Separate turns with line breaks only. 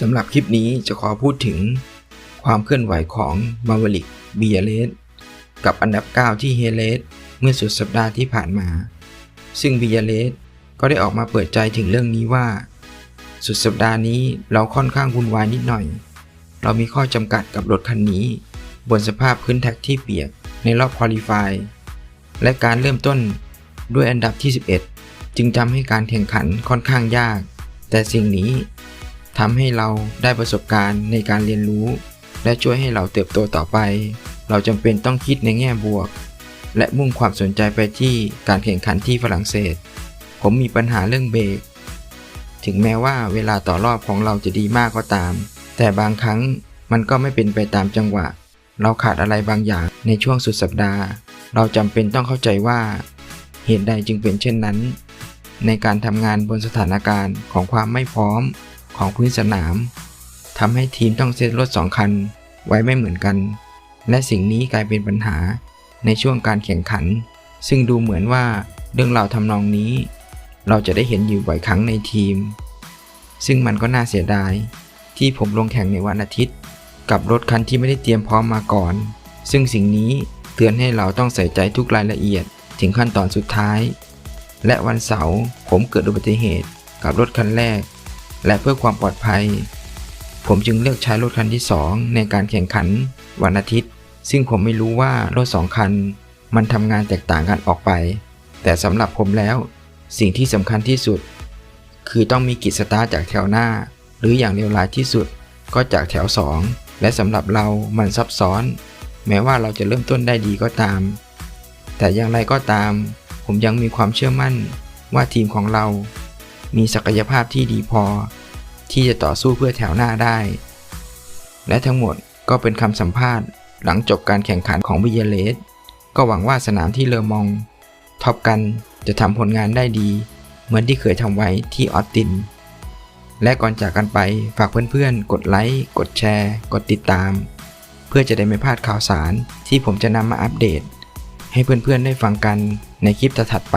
สำหรับคลิปนี้จะขอพูดถึงความเคลื่อนไหวของมาวลิกบียเลสกับอันดับ 9 ที่เฮเลสเมื่อสุดสัปดาห์ที่ผ่านมา ซึ่งบียเลสก็ได้ออกมาเปิดใจถึงเรื่องนี้ว่า สุดสัปดาห์นี้เราค่อนข้างวุ่นวายนิดหน่อย เรามีข้อจำกัดกับรถคันนี้ บนสภาพพื้นแท็กที่เปียกในรอบคอลิฟายและการเริ่มต้นด้วยอันดับที่ 11 จึงทำให้การแข่งขันค่อนข้างยาก แต่สิ่งนี้ ทำให้เราได้ประสบการณ์ในการเรียนรู้ และช่วยให้เราเติบโตต่อไป เราจำเป็นต้องคิดในแง่บวก และมุ่งความสนใจไปที่การแข่งขันที่ฝรั่งเศส ผมมีปัญหาเรื่องเบรก ถึงแม้ว่าเวลาต่อรอบของเราจะดีมากก็ตาม แต่บางครั้งมันก็ไม่เป็นไปตามจังหวะ เราขาดอะไรบางอย่างในช่วงสุดสัปดาห์ เราจำเป็นต้องเข้าใจว่า เหตุใดจึงเป็นเช่นนั้น ในการทำงานบนสถานการณ์ของความไม่พร้อม ของพื้นสนามทำให้ทีมต้องเซตรถสองคันไว้ไม่เหมือนกัน และสิ่งนี้กลายเป็นปัญหาในช่วงการแข่งขัน ซึ่งดูเหมือนว่าเรื่องราวทำนองนี้ เราจะได้เห็นอยู่บ่อยครั้งในทีม ซึ่งมันก็น่าเสียดาย ที่ผมลงแข่งในวันอาทิตย์ กับรถคันที่ไม่ได้เตรียมพร้อมมาก่อน ซึ่งสิ่งนี้เตือนให้เราต้องใส่ใจทุกรายละเอียดถึงขั้นตอนสุดท้าย และวันเสาร์ผมเกิดอุบัติเหตุกับรถคันแรก และเพื่อความปลอดภัย ผมจึงเลือกใช้รถคันที่ 2 ในการแข่งขันวันอาทิตย์ ซึ่งผมไม่รู้ว่ารถสองคัน มันทำงานแตกต่างกันออกไป แต่สำหรับผมแล้ว สิ่งที่สำคัญที่สุด คือต้องมีกิจสตาร์จากแถวหน้า หรืออย่างเลวร้ายที่สุด ก็จากแถว 2 และสำหรับเรามันซับซ้อน แม้ว่าเราจะเริ่มต้นได้ดีก็ตาม แต่อย่างไรก็ตาม ผมยังมีความเชื่อมั่นว่าทีมของเรา มีศักยภาพที่ดีพอ ที่จะต่อสู้เพื่อแถวหน้าได้ และทั้งหมดก็เป็นคำสัมภาษณ์ หลังจบการแข่งขันของวิเยเลส ก็หวังว่าสนามที่เลอมองท็อปกันจะทำผลงานได้ดี เหมือนที่เคยทำไว้ที่ออสติน และก่อนจากกันไปฝากเพื่อนๆ กดไลค์ กดแชร์ กดติดตาม เพื่อจะได้ไม่พลาดข่าวสารที่ผมจะนำมาอัปเดต ให้เพื่อนๆได้ฟังกันในคลิปถัดไป